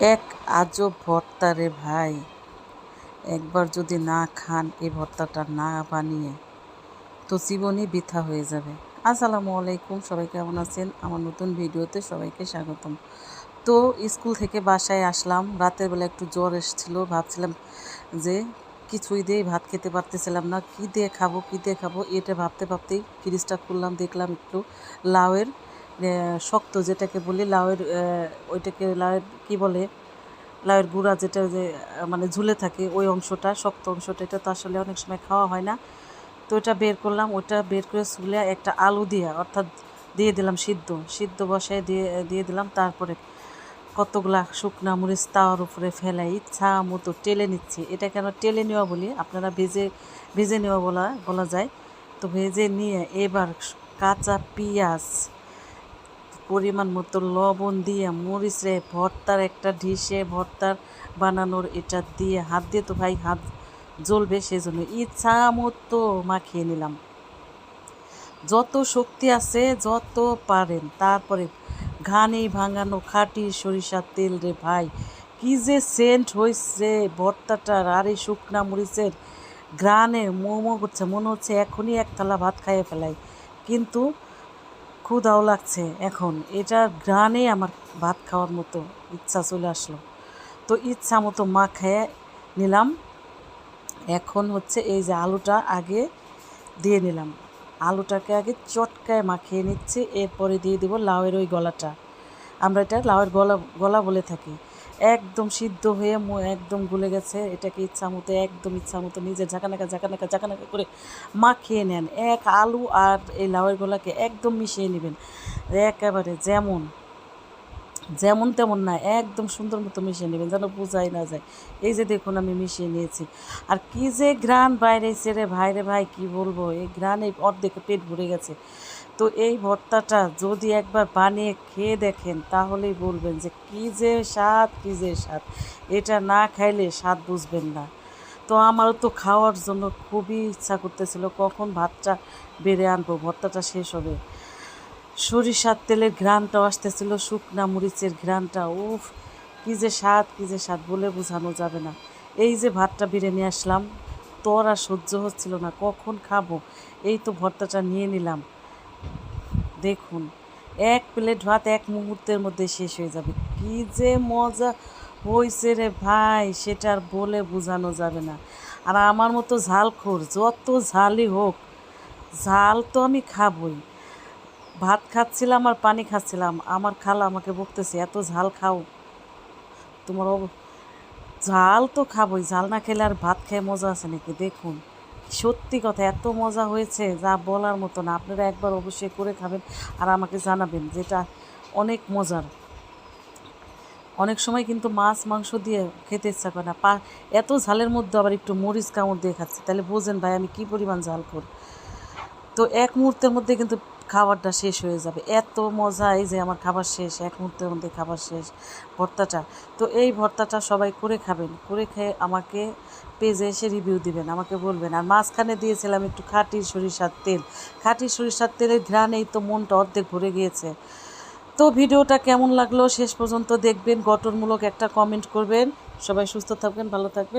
এক আজব ভর্তা রে ভাই। একবার যদি না খান এই ভর্তাটা না বানিয়ে, তো জীবনই বৃথা হয়ে যাবে। আসসালামু আলাইকুম, সবাই কেমন আছেন? আমার নতুন ভিডিওতে সবাইকে স্বাগতম। তো স্কুল থেকে বাসায় আসলাম, রাতের বেলা একটু জ্বর এসেছিল, ভাবছিলাম যে কিছুই দিয়েই ভাত খেতে পারতেছিলাম না, কী দিয়ে খাব, কী দিয়ে খাব, এটা ভাবতে ভাবতেই ফ্রিজটা খুললাম, দেখলাম একটু লাউয়ের শক্ত যেটাকে বলি, লাউয়ের ওইটাকে লাউয়ের, কী বলে, লাউয়ের গুঁড়া যেটা যে মানে ঝুলে থাকে, ওই অংশটা, শক্ত অংশটা, এটা তো আসলে অনেক সময় খাওয়া হয় না। তো ওটা বের করলাম ওটা বের করে চুলে একটা আলু দিয়ে, অর্থাৎ দিয়ে দিলাম সিদ্ধ সিদ্ধ বসায় দিয়ে দিয়ে দিলাম, তারপরে কতগুলা শুকনা মরিচ তাওয়ার উপরে ফেলাই ইচ্ছা মতো টেলে নিচ্ছি। এটা কেন টেলে নেওয়া বলি? আপনারা ভেজে ভেজে নেওয়া বলা বলা যায়। তো ভেজে নিয়ে এবার কাঁচা পেঁয়াজ পরিমাণ মতো লবণ দিয়ে মরিচ ভর্তার একটা ঢিসে ভর্তার বানানোর এটা দিয়ে হাত দিয়ে তো ভাই হাত জ্বলবে সেজন্য ইচ্ছা মতো মাখিয়ে নিলাম। যত শক্তি আছে, যত পারেন, তারপরে ঘানি ভাঙানো খাঁটি সরিষার তেল রে ভাই, কি যে সেন্ট হয়েছে ভর্তাটার আর এই শুকনা মরিচের গ্রানে মোমো করছে মনে হচ্ছে এখনই এক থালা ভাত খাইয়ে ফেলাই। কিন্তু ক্ষুধাও লাগছে। এখন এটা গ্রানে আমার ভাত খাওয়ার মতো ইচ্ছা চলে আসলো। তো ইচ্ছা মতো মা খেয়ে নিলাম। এখন হচ্ছে এই যে আলুটা আগে দিয়ে নিলাম। আলুটাকে আগে চটকায় মাখিয়ে নিচ্ছি, এরপরে দিয়ে দেবো লাউয়ের ওই গলাটা। আমরা এটা লাউয়ের গলা গলা বলে থাকি। একদম সিদ্ধ হয়ে একদম গুলে গেছে। এটাকে ইচ্ছা মতো, একদম ইচ্ছা মতো নিজে ঝাঁকানাকা ঝাঁকানাকা ঝাঁকানাকা করে মাখিয়ে নেন। এক আলু আর এই লাউয়ের গোলাকে একদম মিশিয়ে নেবেন। একেবারে যেমন যেমন তেমন না, একদম সুন্দর মতো মিশিয়ে নেবেন যেন বোঝাই না যায়। এই যে দেখুন আমি মিশিয়ে নিয়েছি। আর কি যে গ্রান বাইরে রে ভাই রে ভাই, কি বলব? এই গ্রানে অর্ধেক পেট ভরে গেছে। তো এই ভর্তাটা যদি একবার বানিয়ে খেয়ে দেখেন, তাহলেই বলবেন যে কি যে স্বাদ, কি যে স্বাদ। এটা না খাইলে স্বাদ বুঝবেন না। তো আমারও তো খাওয়ার জন্য খুবই ইচ্ছা করতেছিল, কখন ভাতটা বেড়ে আনব, ভর্তাটা শেষ হবে। সরিষার তেলের ঘ্রাণটাও আসতেছিল, শুকনা মরিচের ঘ্রাণটা, উফ, কী যে স্বাদ, কী যে স্বাদ বলে বোঝানো যাবে না। এই যে ভাতটা বেড়ে নিয়ে আসলাম, তোর আর সহ্য হচ্ছিল না, কখন খাব? এই তো ভর্তাটা নিয়ে নিলাম। দেখুন, এক প্লেট ভাত এক মুহূর্তের মধ্যে শেষ হয়ে যাবে। কি যে মজা হয়েছে রে ভাই, সেটা আর বলে বোঝানো যাবে না। আর আমার মতো ঝালখোর, যত ঝালই হোক, ঝাল তো আমি খাবই। ভাত খাচ্ছিলাম আর পানি খাচ্ছিলাম। আমার খালা আমাকে বকতেছে, এত ঝাল খাও। তোমার ঝাল তো খাবোই, ঝাল না খেলে আর ভাত খেয়ে মজা আছে নাকি? দেখুন, সত্যি কথা এত মজা হয়েছে, যা বলার মতো না। আপনারা একবার অবশ্যই করে খাবেন আর আমাকে জানাবেন যেটা অনেক মজার। অনেক সময় কিন্তু মাছ, মাংস দিয়ে খেতে ইচ্ছা করে না। পা, এত ঝালের মধ্যে আবার একটু মরিচ কামড় দিয়ে খাচ্ছি। তাহলে বোঝেন ভাই, আমি কী পরিমাণ ঝাল করি তো এক মুহূর্তের মধ্যে কিন্তু খাবারটা শেষ হয়ে যাবে। এত মজা এই যে আমার খাবার শেষ, এক মুহূর্তের মধ্যে খাবার শেষ। ভর্তাটা। তো এই ভর্তাটা সবাই করে খাবেন। করে খেয়ে আমাকে পেজে এসে রিভিউ দিবেন। আমাকে বলবেন। আর মাঝখানে দিয়েছিলাম একটু খাঁটি সরিষার তেল। খাঁটি সরিষার তেলের ঘ্রাণেই তো মনটা অর্ধেক ভরে গিয়েছে। তো ভিডিওটা কেমন লাগল শেষ পর্যন্ত দেখবেন। গঠনমূলক একটা কমেন্ট করবেন। সবাই সুস্থ থাকবেন, ভালো থাকবেন।